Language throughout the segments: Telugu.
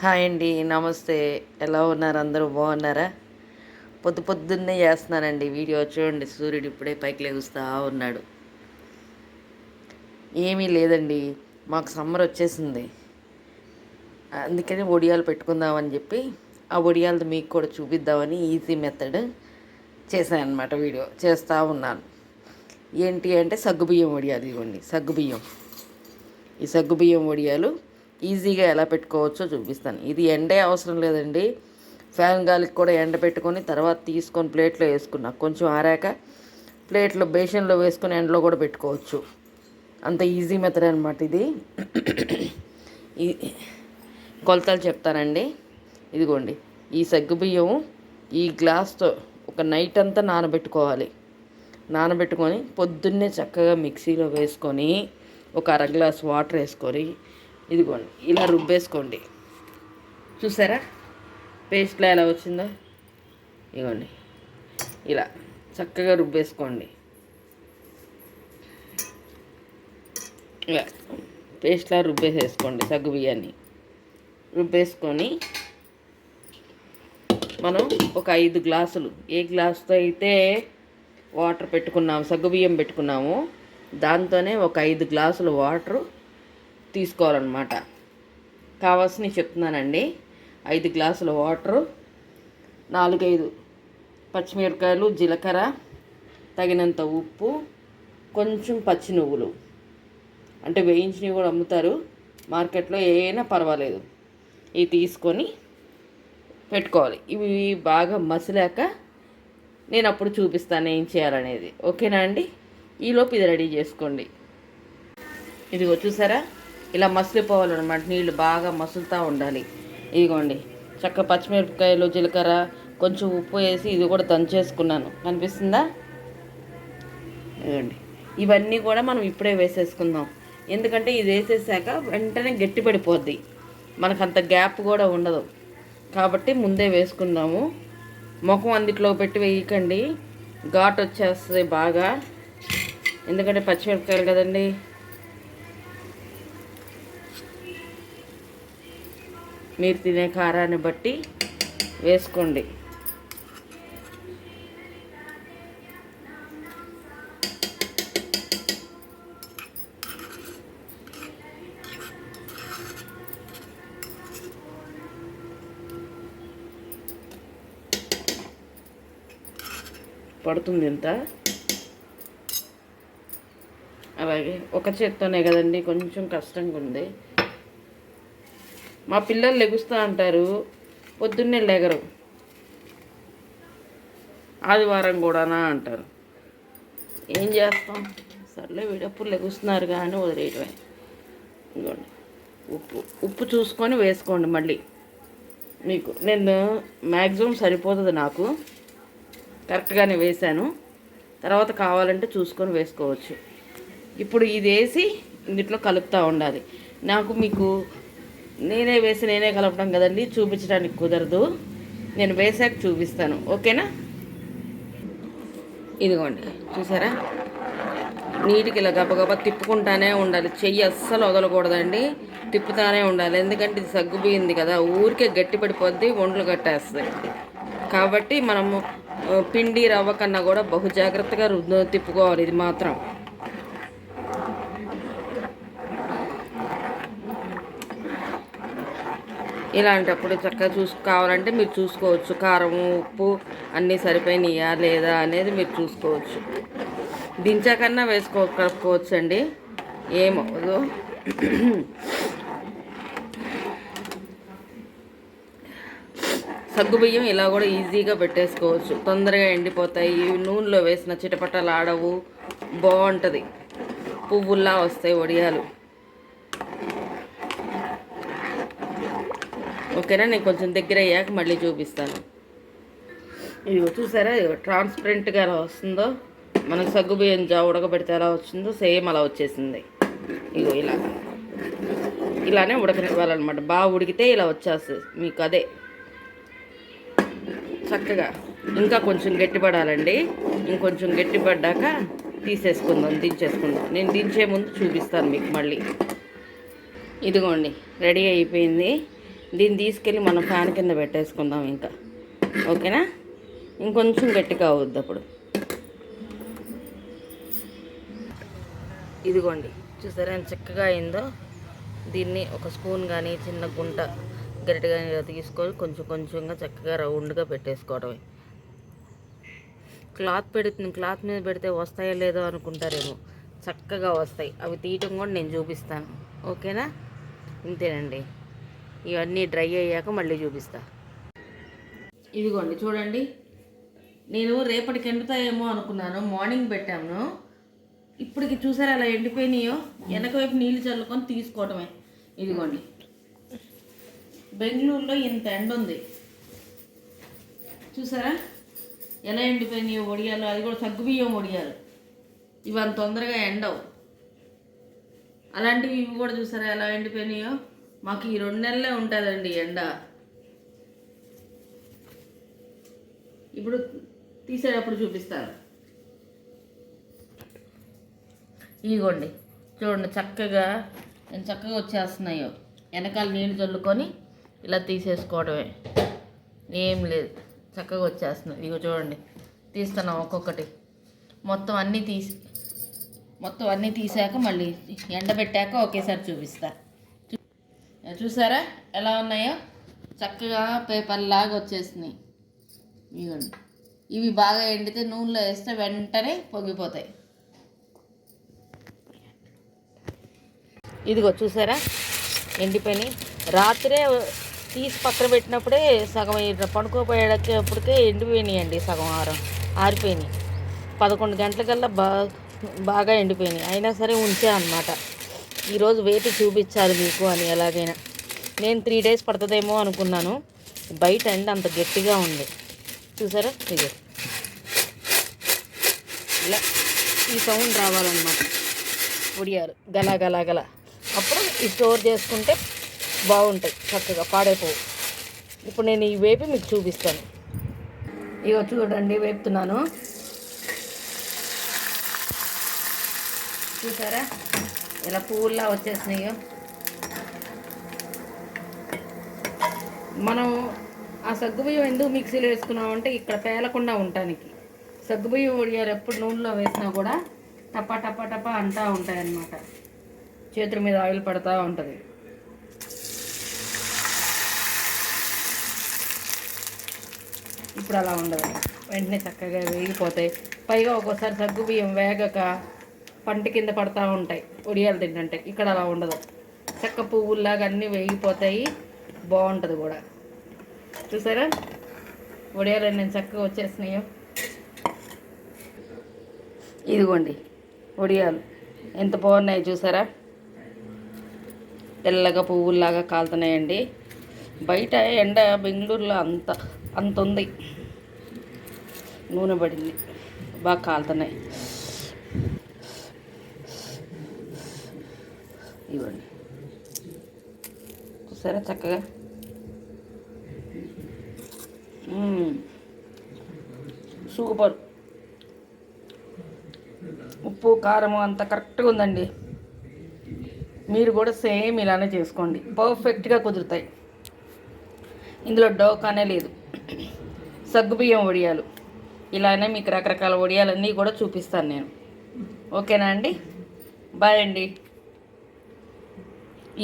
హాయ్ అండి నమస్తే. ఎలా ఉన్నారు? అందరూ బాగున్నారా? పొద్దు పొద్దున్నే చేస్తున్నానండి వీడియో. చూడండి సూర్యుడు ఇప్పుడే పైకి లెగుస్తూ ఉన్నాడు. ఏమీ లేదండి మాకు సమ్మర్ వచ్చేసింది. అందుకని ఒడియాలు పెట్టుకుందామని చెప్పి ఆ ఒడియాలతో మీకు కూడా చూపిద్దామని ఈజీ మెథడ్ చేశాను అనమాట వీడియో. చేస్తూ ఉన్నాను. ఏంటి అంటే సగ్గుబియ్యం వడియాలు ఇవ్వండి సగ్గుబియ్యం. ఈ సగ్గుబియ్యం ఒడియాలు ఈజీగా ఎలా పెట్టుకోవచ్చో చూపిస్తాను. ఇది ఎండే అవసరం లేదండి. ఫ్యాన్ గాలికి కూడా ఎండ పెట్టుకొని తర్వాత తీసుకొని ప్లేట్లో వేసుకున్నా. కొంచెం ఆరాక ప్లేట్లో బేషన్లో వేసుకొని ఎండలో కూడా పెట్టుకోవచ్చు. అంత ఈజీ మెథడ్ అనమాట ఇది. ఈ కొలతలు చెప్తానండి. ఇదిగోండి. ఈ సగ్గుబియ్యం ఈ గ్లాస్తో ఒక నైట్ అంతా నానబెట్టుకోవాలి. నానబెట్టుకొని పొద్దున్నే చక్కగా మిక్సీలో వేసుకొని ఒక అర గ్లాస్ వాటర్ వేసుకొని ఇదిగోండి ఇలా రుబ్బేసుకోండి. చూసారా? పేస్ట్లో ఎలా వచ్చిందో? ఇదిగోండి ఇలా చక్కగా రుబ్బేసుకోండి. ఇలా పేస్ట్లా రుబ్బేసేసుకోండి సగ్గు బియ్యాన్ని. రుబ్బేసుకొని మనం ఒక ఐదు గ్లాసులు ఏ గ్లాసుతో అయితే వాటర్ పెట్టుకున్నాము సగ్గుబియ్యం పెట్టుకున్నాము దాంతోనే ఒక ఐదు గ్లాసులు వాటరు తీసుకోవాలన్నమాట. కావాల్సినవి చెప్తున్నానండి. ఐదు గ్లాసుల వాటరు నాలుగైదు పచ్చిమిరపకాయలు జీలకర్ర తగినంత ఉప్పు కొంచెం పచ్చి నువ్వులు. అంటే వేయించినవి కూడా అమ్ముతారు. మార్కెట్లో ఏమైనా పర్వాలేదు. ఇవి తీసుకొని పెట్టుకోవాలి. ఇవి బాగా మసిలాక నేను అప్పుడు చూపిస్తాను ఏం చేయాలనేది. ఓకేనా అండి? ఈలోపు ఇది రెడీ చేసుకోండి. ఇదిగో చూసారా? ఇలా మసిలిపోవాలన్నమాట. నీళ్ళు బాగా మసులుతూ ఉండాలి. ఇదిగోండి. చక్క పచ్చిమిరపకాయలు జీలకర్ర కొంచెం ఉప్పు వేసి ఇది కూడా దంచేసుకున్నాను. కనిపిస్తుందా? ఇదిగోండి. ఇవన్నీ కూడా మనం ఇప్పుడే వేసేసుకుందాం. ఎందుకంటే ఇది వేసేసాక వెంటనే గట్టిపడిపోద్ది. మనకు అంత గ్యాప్ కూడా ఉండదు. కాబట్టి ముందే వేసుకుందాము. ముఖం అందుట్లో పెట్టి వేయకండి. ఘాట్ వచ్చేస్తుంది బాగా. ఎందుకంటే పచ్చిమిరపకాయలు కదండి. మీరు తినే కారాన్ని బట్టి వేసుకోండి. పడుతుంది ఇంత అలాగే ఒక చేత్తోనే కదండి కొంచెం కష్టంగా ఉంది మా పిల్లలు లెగుస్తూ అంటారు పొద్దున్నే లెగరు. ఆదివారం కూడానా అంటారు. ఏం చేస్తాం? సర్లే వీడప్పుడు లెగుస్తున్నారు కానీ వదిలేయటమే ఇదిగోండి. ఉప్పు ఉప్పు చూసుకొని వేసుకోండి మళ్ళీ. మీకు నేను మ్యాక్సిమం సరిపోతుంది నాకు. కరెక్ట్గానే వేసాను తర్వాత కావాలంటే చూసుకొని వేసుకోవచ్చు. ఇప్పుడు ఇది వేసి ఇందులో కలుపుతూ ఉండాలి. నాకు మీకు నేనే వేసి నేనే కలపడం కదండి చూపించడానికి కుదరదు. నేను వేసాక చూపిస్తాను. ఓకేనా? ఇదిగోండి చూసారా? నీటికి ఇలా గబగబా తిప్పుకుంటానే ఉండాలి. చెయ్యి అస్సలు వదలకూడదండి. తిప్పుతానే ఉండాలి. ఎందుకంటే ఇది సగ్గుబియ్యింది కదా. ఊరికే గట్టి పడిపోద్ది ఒండ్లు కట్టేస్తుంది కాబట్టి మనము పిండి రవ్వ కన్నా కూడా బహు జాగ్రత్తగా రుద్దు తిప్పుకోవాలి. ఇది మాత్రం. ఇలాంటప్పుడు చక్కగా చూసు కావాలంటే మీరు చూసుకోవచ్చు. కారం ఉప్పు అన్నీ సరిపోయినాయా లేదా అనేది మీరు చూసుకోవచ్చు. దించాకన్నా వేసుకో కలుపుకోవచ్చు అండి ఏమవ్వదు సగ్గుబియ్యం ఇలా కూడా ఈజీగా పెట్టేసుకోవచ్చు. తొందరగా ఎండిపోతాయి. నూనెలో వేసిన చిటపటలు ఆడవు. బాగుంటుంది. పువ్వుల్లా వస్తాయి వడియాలు. ఓకేనా? నేను కొంచెం దగ్గర అయ్యాక మళ్ళీ చూపిస్తాను. ఇదిగో చూసారా? ట్రాన్స్పరెంట్గా ఎలా వస్తుందో? మనకు సగ్గుబియ్యం జా ఉడకబెడితే ఎలా వచ్చిందో సేమ్ అలా వచ్చేసింది. ఇగో ఇలా. ఇలానే ఉడకనివ్వాలన్నమాట. బాగా ఉడికితే ఇలా వచ్చేస్తుంది. మీకు అదే. చక్కగా. ఇంకా కొంచెం గట్టిపడాలండి. ఇంకొంచెం గట్టిపడ్డాక తీసేసుకుందాం దించేసుకుందాం. నేను దించే ముందు చూపిస్తాను మీకు మళ్ళీ. ఇదిగోండి. రెడీ అయిపోయింది. దీన్ని తీసుకెళ్ళి మనం ఫ్యాన్ కింద పెట్టేసుకుందాం ఇంకా. ఓకేనా? ఇంకొంచెం గట్టిగా అవుద్ది అప్పుడు. ఇదిగోండి చూసారా ఎంత చక్కగా అయిందో? దీన్ని ఒక స్పూన్ కానీ చిన్న గుంట గరిటె కానీ ఇలా తీసుకొని కొంచెం కొంచెంగా చక్కగా రౌండ్గా పెట్టేసుకోవడమే. క్లాత్ పెడుతుంది క్లాత్ మీద పెడితే వస్తాయో లేదో అనుకుంటారేమో. చక్కగా వస్తాయి. అవి తీయటం కూడా నేను చూపిస్తాను. ఓకేనా? ఇంతేనండి. ఇవన్నీ డ్రై అయ్యాక మళ్ళీ చూపిస్తా. ఇదిగోండి చూడండి. నేను రేపటికి ఎండుతాయేమో అనుకున్నాను మార్నింగ్ పెట్టాను. ఇప్పటికి చూసారా అలా ఎండిపోయినాయో? వెనక వైపు నీళ్ళు చల్లుకొని తీసుకోవటమే. ఇదిగోండి. బెంగళూరులో ఇంత ఎండ ఉంది. చూసారా? ఎలా ఎండిపోయినాయో ఒడియాలు అది కూడా సగ్గుబియ్యం ఒడియాలు. ఇవి అంత తొందరగా ఎండవు. అలాంటివి ఇవి కూడా చూసారా ఎలా ఎండిపోయినాయో? మాకు ఈ రెండు నెలలే ఉంటుందండి ఎండ. ఇప్పుడు తీసేటప్పుడు చూపిస్తాను. ఇదిగోండి చూడండి చక్కగా చక్కగా వచ్చేస్తున్నాయో. వెనకాల నీళ్ళు చల్లుకొని ఇలా తీసేసుకోవడమే. ఏం లేదు. చక్కగా వచ్చేస్తున్నాయి. ఇదిగో చూడండి. తీస్తున్నాం ఒక్కొక్కటి. మొత్తం అన్నీ తీసి మొత్తం అన్నీ తీసాక మళ్ళీ ఎండబెట్టాక ఒకేసారి చూపిస్తాను చూసారా? ఎలా ఉన్నాయో? చక్కగా పేపర్ లాగా వచ్చేసినాయి. ఇవ్వండి ఇవి బాగా ఎండితే నూనెలో వేస్తే వెంటనే పొంగిపోతాయి. ఇదిగో చూసారా? ఎండిపోయినాయి. రాత్రే తీసి పక్కన పెట్టినప్పుడే సగం ఇట్లా పడుకోపోయేటప్పటికే ఎండిపోయినాయి అండి సగం ఆరం. ఆరిపోయినాయి. పదకొండు గంటలకల్లా బా బాగా ఎండిపోయినాయి. అయినా సరే ఉంచే అనమాట ఈరోజు వేపి చూపించాలి మీకు అని ఎలాగైనా. నేను త్రీ డేస్ పడుతుందేమో అనుకున్నాను. బయట ఎండ అంత గట్టిగా ఉంది. చూసారా? ఇది ఇలా ఈ సౌండ్ రావాలన్నమాట. ఉడియారు గల గల గల. అప్పుడు ఈ స్టోర్ చేసుకుంటే బాగుంటాయి. చక్కగా పాడైపోవు. ఇప్పుడు నేను ఈ వేపి మీకు చూపిస్తాను. ఇగో చూడండి వేపుతున్నాను. చూసారా? ఇలా పువ్వుల్లా వచ్చేసినాయో. మనం ఆ సగ్గుబియ్యం ఎందుకు మిక్సీలో వేసుకున్నామంటే ఇక్కడ పేలకుండా ఉండటానికి. సగ్గుబియ్యం ఒడియారు ఎప్పుడు నూనెలో వేసినా కూడా టపా టపా టపా అంటా ఉంటాయన్నమాట. చేతుల మీద ఆయిల్ పడతా ఉంటుంది. ఇప్పుడు అలా ఉండదు. వెంటనే చక్కగా వేగిపోతాయి. పైగా ఒక్కోసారి సగ్గు బియ్యం వేగక పంట కింద పడతా ఉంటాయి. ఉడియాలు తింటుంటే ఇక్కడ అలా ఉండదు. చక్క పువ్వుల్లాగా అన్నీ వేగిపోతాయి. బాగుంటుంది కూడా. చూసారా? ఉడియాలు నేను చక్కగా వచ్చేసినాయో. ఇదిగోండి ఉడియాలు ఎంత బాగున్నాయి చూసారా? తెల్లగా పువ్వుల్లాగా కాలుతున్నాయండి. బయట ఎండ బెంగళూరులో అంత అంత ఉంది. నూనె పడింది. బాగా కాలుతున్నాయి. ఇవ్వండి. చూసారా చక్కగా? సూపర్. ఉప్పు కారం అంత కరెక్ట్గా ఉందండి. మీరు కూడా సేమ్ ఇలానే చేసుకోండి. పర్ఫెక్ట్గా కుదురుతాయి. ఇందులో డోకానే లేదు. సగ్గుబియ్యం వడియాలు. ఇలానే మీకు రకరకాల వడియాలన్నీ కూడా చూపిస్తాను నేను. ఓకేనా అండి? బాయ్ అండి.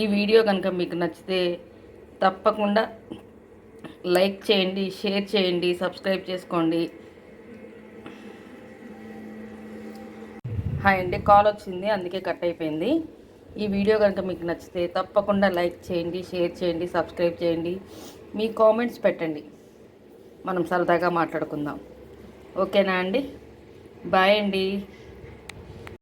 ఈ వీడియో కనుక మీకు నచ్చితే తప్పకుండా లైక్ చేయండి షేర్ చేయండి సబ్స్క్రైబ్ చేసుకోండి. హాయ్ అండి కాల్ వచ్చింది అందుకే కట్ అయిపోయింది. ఈ వీడియో కనుక మీకు నచ్చితే తప్పకుండా లైక్ చేయండి షేర్ చేయండి సబ్స్క్రైబ్ చేయండి. మీ కామెంట్స్ పెట్టండి. మనం సరదాగా మాట్లాడుకుందాం. ఓకేనా అండి? బాయ్ అండి.